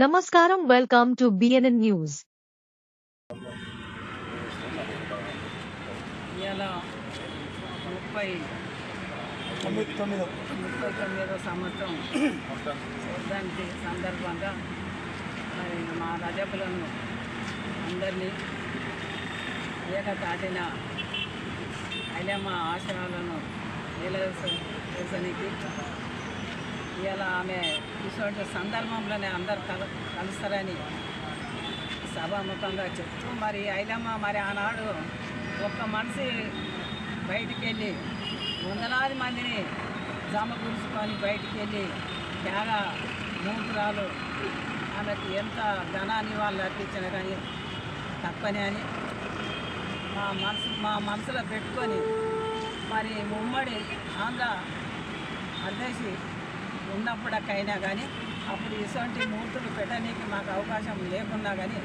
నమస్కారం welcome to BNN news ఇవాళ ముప్పై ముప్పై తొమ్మిదో సంవత్సరం. చూడడానికి సందర్భంగా మరి మా రజకులను అందరినీ ఏక దాటిన ఐలమ్మ ఆశ్రయాలను నిలవేసనికి ఇలా ఆమె ఇటువంటి సందర్భంలోనే అందరు కల కలుస్తారని సభాముఖంగా చెప్తూ మరి ఐలమ్మ మరి ఆనాడు ఒక్క మనిషి బయటికి వెళ్ళి వందలాది మందిని జమకూర్చుకొని బయటికి వెళ్ళి త్యాగ మూతురాలు ఆమెకు ఎంత ధనాన్ని వాళ్ళు అర్పించిన కానీ తప్పని అని మా మనసు మా మనసులో పెట్టుకొని మరి ఉమ్మడి ఆంధ్ర అర్దేశి ఉన్నప్పుడకైనా కానీ అప్పుడు ఇటువంటి మూర్తులు పెట్టడానికి మాకు అవకాశం లేకున్నా కానీ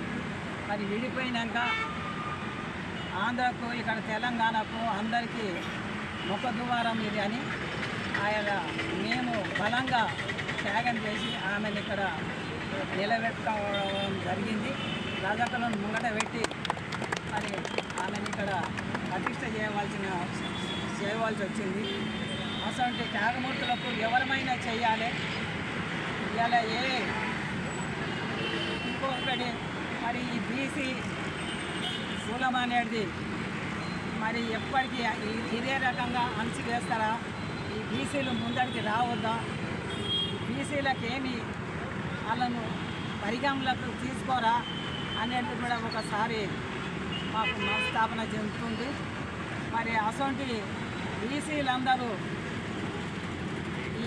మరి విడిపోయినాక ఆంధ్రకు ఇక్కడ తెలంగాణకు అందరికీ ముఖద్వారం ఇది అని ఆయన మేము బలంగా త్యాగం చేసి ఆమెను ఇక్కడ నిలబెట్టుకోవడం జరిగింది. రజకులను ముంగట పెట్టి మరి ఆమెను ఇక్కడ ప్రతిష్ట చేయవలసిన చేయవలసి వచ్చింది. అసలు త్యాగమూర్తులకు ఎవరమైనా చేయాలి? ఇలా ఏ ఇంకొకటి మరి ఈ బీసీ కులం అనేది మరి ఎప్పటికీ ఇదే రకంగా అణచివేస్తారా ఈ బీసీలు ముందరికి రావద్దా? బీసీలకు ఏమి వాళ్ళను పరిగణలకు తీసుకోరా అనేది కూడా ఒకసారి మాకు మనస్థాపన చెందుతుంది. మరి అసొంటి బీసీలందరూ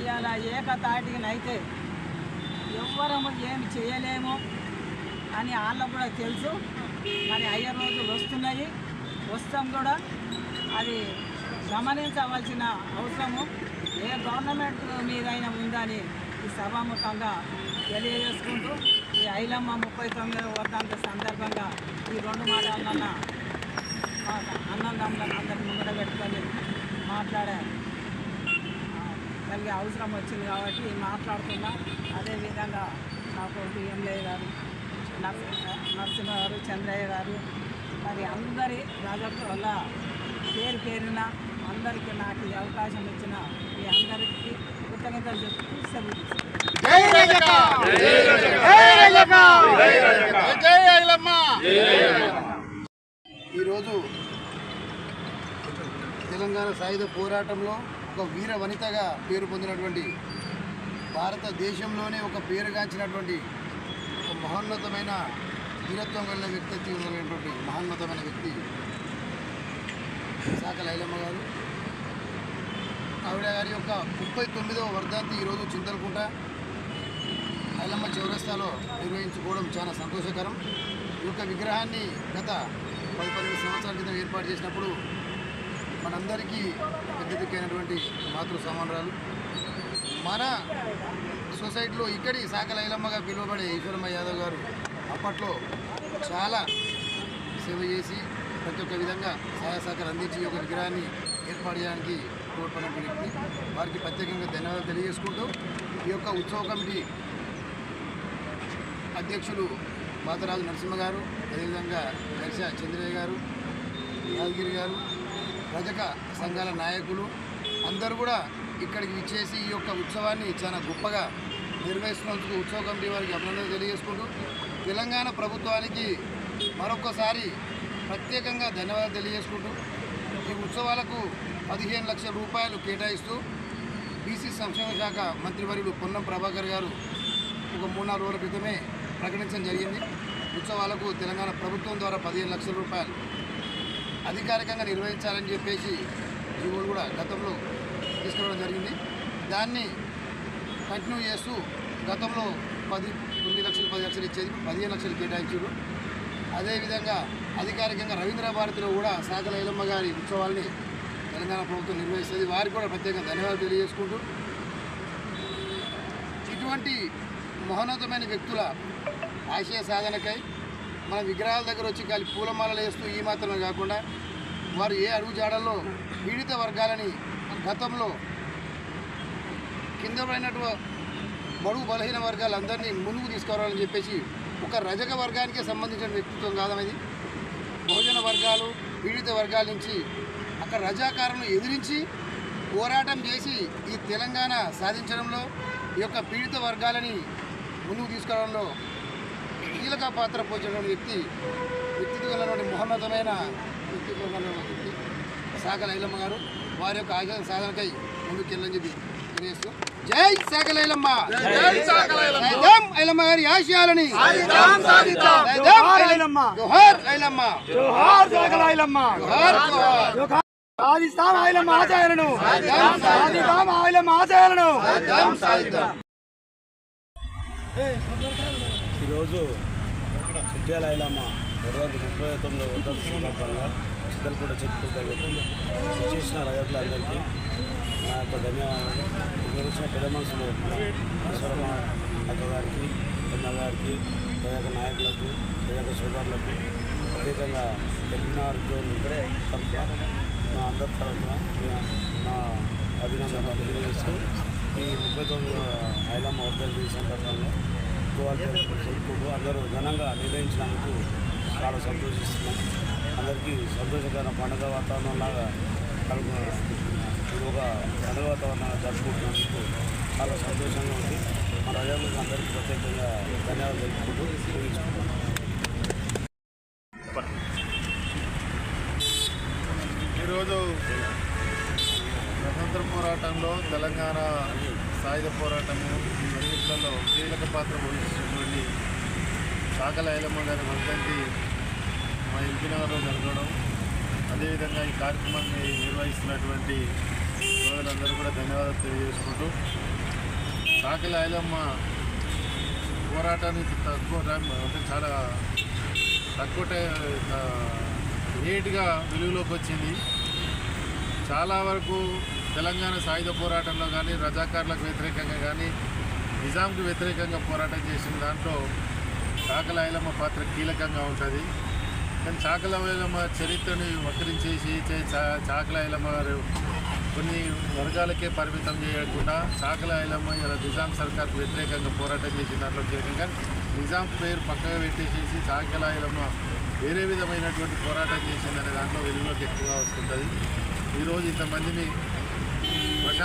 ఇవాళ ఏకతాటినైతే ఎవ్వరము ఏమి చేయలేము అని వాళ్ళకు కూడా తెలుసు. మరి అయ్యే రోజులు వస్తున్నాయి. వస్తాం కూడా అది గమనించవలసిన అవసరము. ఏ గవర్నమెంట్ మీదైనా ఉందని ఈ సభాముఖంగా తెలియజేసుకుంటూ ఈ ఐలమ్మ ముప్పై తొమ్మిది వర్ధంతి సందర్భంగా ఈ రెండు మాటలన్న అన్నదమ్ములను అందరిని ముందర పెట్టుకొని మాట్లాడారు. కలిగే అవసరం వచ్చింది కాబట్టి మాట్లాడుతున్నా. అదేవిధంగా నాకు బిఎంఏ గారు నరసింహ నరసింహ గారు చంద్రయ్య గారు మరి అందరి రాజకీయ వల్ల పేరు పేరున అందరికీ నాకు ఈ అవకాశం ఇచ్చిన మీ అందరికీ కృతజ్ఞతలు చెప్తూ. ఈరోజు తెలంగాణ సాయుధ పోరాటంలో ఒక వీర వనితగా పేరు పొందినటువంటి భారతదేశంలోనే ఒక పేరుగాంచినటువంటి ఒక మహోన్నతమైన వీరత్వం కలిగిన వ్యక్తిత్వం కలిగినటువంటి మహోన్నతమైన వ్యక్తి శాఖ లైలమ్మ గారు. ఆవిడ గారి యొక్క ముప్పై తొమ్మిదవ వర్ధంతి ఈరోజు చింతలకుంట ఐలమ్మ చౌరస్తాలో నిర్వహించుకోవడం చాలా సంతోషకరం. ఈ యొక్క విగ్రహాన్ని గత పది పదిహేను సంవత్సరాల క్రితం ఏర్పాటు చేసినప్పుడు మనందరికీ పెద్ద దిక్కైనటువంటి మాతృ సమానరాలు. మన సొసైటీలో ఇక్కడి శాఖలైలమ్మగా పిలువబడే ఈశ్వరమ్మ యాదవ్ గారు అప్పట్లో చాలా సేవ చేసి ప్రతి ఒక్క విధంగా సహాయ సహకారం అందించి ఒక విగ్రహాన్ని ఏర్పాటు చేయడానికి తోడ్పడినటువంటి వ్యక్తి. వారికి ప్రత్యేకంగా ధన్యవాదాలు తెలియజేసుకుంటూ ఈ యొక్క ఉత్సవ కమిటీ అధ్యక్షులు మాతరాజు నరసింహ గారు అదేవిధంగా దర్శ చంద్రయ్య గారు యాదగిరి గారు రజక సంఘాల నాయకులు అందరూ కూడా ఇక్కడికి విచ్చేసి ఈ యొక్క ఉత్సవాన్ని చాలా గొప్పగా నిర్వహిస్తున్నందుకు ఉత్సవ కమిటీ వారికి అభినందనలు తెలియజేసుకుంటూ తెలంగాణ ప్రభుత్వానికి మరొకసారి ప్రత్యేకంగా ధన్యవాదాలు తెలియజేసుకుంటూ ఈ ఉత్సవాలకు పదిహేను లక్షల రూపాయలు కేటాయిస్తూ బీసీ సంక్షేమ శాఖ మంత్రివర్యులు పొన్నం ప్రభాకర్ గారు ఒక మూడు నాలుగు రోజుల క్రితమే ప్రకటించడం జరిగింది. ఉత్సవాలకు తెలంగాణ ప్రభుత్వం ద్వారా పదిహేను లక్షల రూపాయలు అధికారికంగా నిర్వహించాలని చెప్పేసి జీవోలు కూడా గతంలో తీసుకురావడం జరిగింది. దాన్ని కంటిన్యూ చేస్తూ గతంలో పది తొమ్మిది లక్షలు పది లక్షలు ఇచ్చేది పదిహేను లక్షలు కేటాయించారు అదేవిధంగా అధికారికంగా రవీంద్ర భారతిలో కూడా సాగల ఇలమ్మ గారి ఉత్సవాల్ని తెలంగాణ ప్రభుత్వం నిర్వహిస్తుంది. వారికి కూడా ప్రత్యేకంగా ధన్యవాదాలు తెలియజేసుకుంటూ ఇటువంటి మహోన్నతమైన వ్యక్తుల ఆశయ సాధనకై మన విగ్రహాల దగ్గర వచ్చి కాలి పూలమాలలు వేస్తూ ఈ మాత్రమే కాకుండా వారు ఏ అడుగు జాడల్లో పీడిత వర్గాలని గతంలో కింద బడుగు బలహీన వర్గాలందరినీ ముందుకు తీసుకురావాలని చెప్పేసి ఒక రజక వర్గానికే సంబంధించిన వ్యక్తిత్వం కాదనేది బహుజన వర్గాలు పీడిత వర్గాల నుంచి అక్కడ రజాకారులను ఎదిరించి పోరాటం చేసి ఈ తెలంగాణ సాధించడంలో ఈ యొక్క పీడిత వర్గాలని ముందుకు తీసుకురావడంలో కీలక పాత్ర పోషించిన వ్యక్తి వ్యక్తిత్వం కలిగినటువంటి మహోన్నతమైన వ్యక్తిత్వం వ్యక్తి సాగల ఐలమ్మ గారు. వారి యొక్క ఆశయ సాధనకై ముందుకు వెళ్ళని చెప్పి తెలియజేస్తూ జై సాగల ఐలమ్మ! గారి ఆశయాలని జోహార్ ఐలమ్మ! జోహార్ ఐలమ్మ! జోహార్ సాధిస్తాం సాధిస్తాం ఈరోజు చిట్యాల ఐలమ్మ ఇరవై ముప్పై తొమ్మిది వందల సందర్భంగా కూడా చెప్పుకుంటే చేసిన రైతులందరికీ నా యొక్క ధన్యవాదాలు. ఇక్కడ వచ్చిన పెద్ద మనుషులు మన ఈశ్వరమ్మ అక్క గారికి పెద్ద గారికి ప్రజాక నాయకులకు ప్రజాక సోదరులకు ప్రత్యేకంగా తెలిపినారు తరఫున నా అందరి తరఫున నా అభినందనలు తెలియజేస్తూ ఈ ముప్పై తొమ్మిది ఐలమ్మ వర్ధంతి సందర్భంలో గోవాలు జరుపుకుంటూ అందరూ ఘనంగా నిర్వహించినందుకు చాలా సంతోషిస్తున్నాం. అందరికీ సంతోషకరమైన పండుగ వాతావరణం లాగా ఒక పండుగ వాతావరణంగా జరుపుకుంటున్నందుకు చాలా సంతోషంగా ఉంది. మన ప్రజలకు అందరికీ ప్రత్యేకంగా ధన్యవాదాలు తెలుపుకుంటూ ఉపయోగించుకుంటున్నాం ఈరోజు స్వతంత్ర పోరాటంలో తెలంగాణ సాయుధ పోరాటము అన్నింటిలో కీలక పాత్ర వహించినటువంటి కాకల ఐలమ్మ గారి వర్ధంతి మా ఎంపీనగర్లో జరగడం అదేవిధంగా ఈ కార్యక్రమాన్ని నిర్వహిస్తున్నటువంటి సోదరులందరూ కూడా ధన్యవాదాలు తెలియజేసుకుంటూ సాకల ఐలమ్మ పోరాటానికి తక్కువ టైం అంటే చాలా తక్కువ టైం లేట్గా వెలుగులోకి వచ్చింది. చాలా వరకు తెలంగాణ సాయుధ పోరాటంలో కానీ రజాకారులకు వ్యతిరేకంగా కానీ నిజాంకి వ్యతిరేకంగా పోరాటం చేసిన దాంట్లో చాకల ఐలమ్మ పాత్ర కీలకంగా ఉంటుంది. కానీ చాకల ఐలమ్మ చరిత్రని వక్రించేసి చే- చా- చాకల ఐలమ్మ గారు కొన్ని వర్గాలకే పరిమితం చేయకుండా చాకల ఐలమ్మ ఇలా నిజాం సర్కార్కు వ్యతిరేకంగా పోరాటం చేసిన దాంట్లో కీలకంగా నిజాం పేరు పక్కగా పెట్టేసేసి చాకల ఐలమ్మ వేరే విధమైనటువంటి పోరాటం చేసిందనే దాంట్లో వెలుగులోకి ఎక్కువగా వస్తుంటుంది. ఈరోజు ఇంతమందిని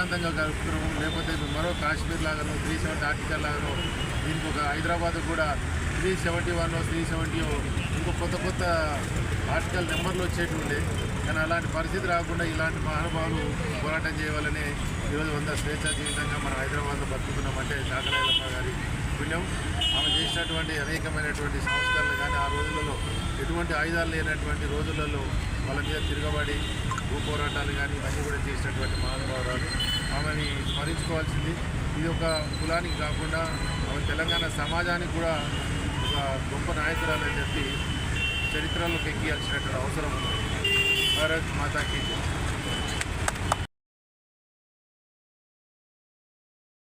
ప్రశాంతంగా గడుపుతున్నాము లేకపోతే మరో కాశ్మీర్ లాగానో త్రీ సెవెంటీ ఆర్టికల్ లాగానో దీనికి ఒక హైదరాబాద్ కూడా three seventy one three seventy ఇంకో కొత్త కొత్త ఆర్టికల్ నెంబర్లు వచ్చేటి ఉండే. కానీ అలాంటి పరిస్థితి రాకుండా ఇలాంటి మహానుభావులు పోరాటం చేయాలని ఈరోజు వంద స్వేచ్ఛ జీవితంగా మనం హైదరాబాద్లో బతుకుతున్నామంటే చాకరాయలమ్మ గారి పుణ్యం. ఆమె చేసినటువంటి అనేకమైనటువంటి సంస్కరణలు కానీ ఆ రోజులలో ఎటువంటి ఆయుధాలు లేనటువంటి రోజులలో వాళ్ళ మీద తిరగబడి భూ పోరాటాలు కానీ ఇవన్నీ కూడా చేసినటువంటి మహానుభావురాలు. ఆమెని స్మరించుకోవాల్సింది. ఇది ఒక కులానికి కాకుండా ఆమె తెలంగాణ సమాజానికి కూడా ఒక గొప్ప నాయకురాలని చెప్పి చరిత్రలోకి ఎక్కియాల్సినటువంటి అవసరం ఉంది. భారత్ మాతాకి